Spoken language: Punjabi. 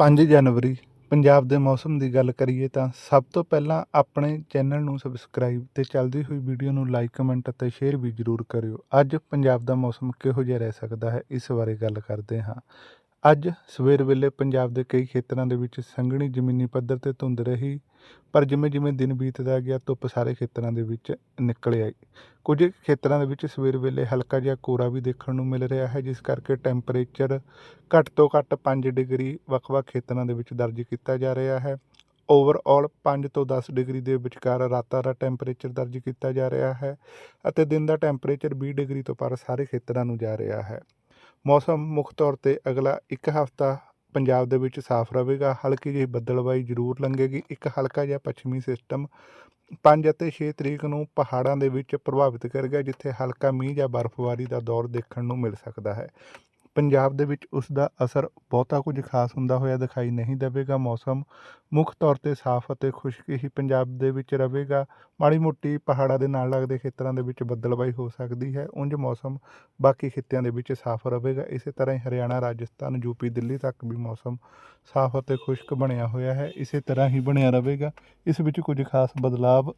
5 ਜਨਵਰੀ, ਪੰਜਾਬ ਦੇ ਮੌਸਮ ਦੀ ਗੱਲ ਕਰੀਏ ਤਾਂ ਸਭ ਤੋਂ ਪਹਿਲਾਂ ਆਪਣੇ ਚੈਨਲ ਨੂੰ ਸਬਸਕ੍ਰਾਈਬ ਤੇ ਚੱਲਦੀ ਹੋਈ ਵੀਡੀਓ ਨੂੰ ਲਾਈਕ ਕਮੈਂਟ ਅਤੇ ਸ਼ੇਅਰ ਵੀ ਜ਼ਰੂਰ ਕਰਿਓ। ਅੱਜ ਪੰਜਾਬ ਦਾ ਮੌਸਮ ਕਿਹੋ ਜਿਹਾ ਰਹਿ ਸਕਦਾ ਹੈ? ਇਸ ਬਾਰੇ ਗੱਲ ਕਰਦੇ ਹਾਂ। ਅੱਜ ਸਵੇਰ ਵੇਲੇ ਪੰਜਾਬ ਦੇ ਕਈ ਖੇਤਰਾਂ ਦੇ ਵਿੱਚ ਸੰਘਣੀ ਜ਼ਮੀਨੀ ਪੱਧਰ ਤੇ ਧੁੰਦ ਰਹੀ, ਪਰ ਜਿਵੇਂ ਜਿਵੇਂ ਦਿਨ ਬੀਤਦਾ ਗਿਆ, ਧੁੱਪ ਸਾਰੇ ਖੇਤਰਾਂ ਦੇ ਵਿੱਚ ਨਿਕਲ ਆਈ। ਕੁਝ ਖੇਤਰਾਂ ਦੇ ਵਿੱਚ ਸਵੇਰ ਵੇਲੇ ਹਲਕਾ ਜਿਹਾ ਕੋਰਾ ਵੀ ਦੇਖਣ ਨੂੰ ਮਿਲ ਰਿਹਾ ਹੈ, ਜਿਸ ਕਰਕੇ ਟੈਂਪਰੇਚਰ ਘੱਟ ਤੋਂ ਘੱਟ 5 ਡਿਗਰੀ ਵੱਖ-ਵੱਖ ਖੇਤਰਾਂ ਦੇ ਵਿੱਚ ਦਰਜ ਕੀਤਾ ਜਾ ਰਿਹਾ ਹੈ। ਓਵਰਆਲ 5 ਤੋਂ 10 ਡਿਗਰੀ ਦੇ ਵਿਚਕਾਰ ਰਾਤਾਂ ਦਾ ਟੈਂਪਰੇਚਰ ਦਰਜ ਕੀਤਾ ਜਾ ਰਿਹਾ ਹੈ ਅਤੇ ਦਿਨ ਦਾ ਟੈਂਪਰੇਚਰ 20 ਡਿਗਰੀ ਤੋਂ ਪਰ ਸਾਰੇ ਖੇਤਰਾਂ ਨੂੰ ਜਾ ਰਿਹਾ ਹੈ। ਮੌਸਮ ਮੁੱਖ ਤੌਰ ਤੇ ਅਗਲਾ ਇੱਕ ਹਫ਼ਤਾ ਪੰਜਾਬ ਦੇ ਵਿੱਚ ਸਾਫ਼ ਰਹੇਗਾ। ਹਲਕੀ ਜਿਹੀ ਬੱਦਲਬਾਈ ਜ਼ਰੂਰ ਲੰਘੇਗੀ। ਇੱਕ ਹਲਕਾ ਜਿਹਾ ਪੱਛਮੀ ਸਿਸਟਮ 5 ਅਤੇ 6 ਤਰੀਕ ਨੂੰ ਪਹਾੜਾਂ ਦੇ ਵਿੱਚ ਪ੍ਰਭਾਵਿਤ ਕਰੇਗਾ, ਜਿੱਥੇ ਹਲਕਾ ਮੀਂਹ ਜਾਂ ਬਰਫ਼ਬਾਰੀ ਦਾ ਦੌਰ ਦੇਖਣ ਨੂੰ ਮਿਲ ਸਕਦਾ ਹੈ। ਪੰਜਾਬ ਦੇ ਵਿੱਚ ਉਸ ਦਾ ਅਸਰ ਬਹੁਤਾ ਕੁਝ ਖਾਸ ਹੁੰਦਾ ਹੋਇਆ ਦਿਖਾਈ ਨਹੀਂ ਦੇਵੇਗਾ। ਮੌਸਮ ਮੁੱਖ ਤੌਰ ਤੇ ਸਾਫ਼ ਅਤੇ ਖੁਸ਼ਕ ਹੀ ਪੰਜਾਬ ਦੇ ਵਿੱਚ ਰਹੇਗਾ। ਮਾੜੀ ਮੋਟੀ ਪਹਾੜਾਂ ਦੇ ਨਾਲ ਲੱਗਦੇ ਖੇਤਰਾਂ ਦੇ ਵਿੱਚ ਬੱਦਲਬਾਈ ਹੋ ਸਕਦੀ ਹੈ। ਉਂਝ ਮੌਸਮ ਬਾਕੀ ਖਿੱਤਿਆਂ ਦੇ ਵਿੱਚ ਸਾਫ਼ ਰਹੇਗਾ। ਇਸੇ ਤਰ੍ਹਾਂ ਹੀ ਹਰਿਆਣਾ, ਰਾਜਸਥਾਨ, ਯੂਪੀ, ਦਿੱਲੀ ਤੱਕ ਵੀ ਮੌਸਮ ਸਾਫ਼ ਅਤੇ ਖੁਸ਼ਕ ਬਣਿਆ ਹੋਇਆ ਹੈ। ਇਸੇ ਤਰ੍ਹਾਂ ਹੀ ਬਣਿਆ ਰਹੇਗਾ। ਇਸ ਵਿੱਚ ਕੁਝ ਖਾਸ ਬਦਲਾਵ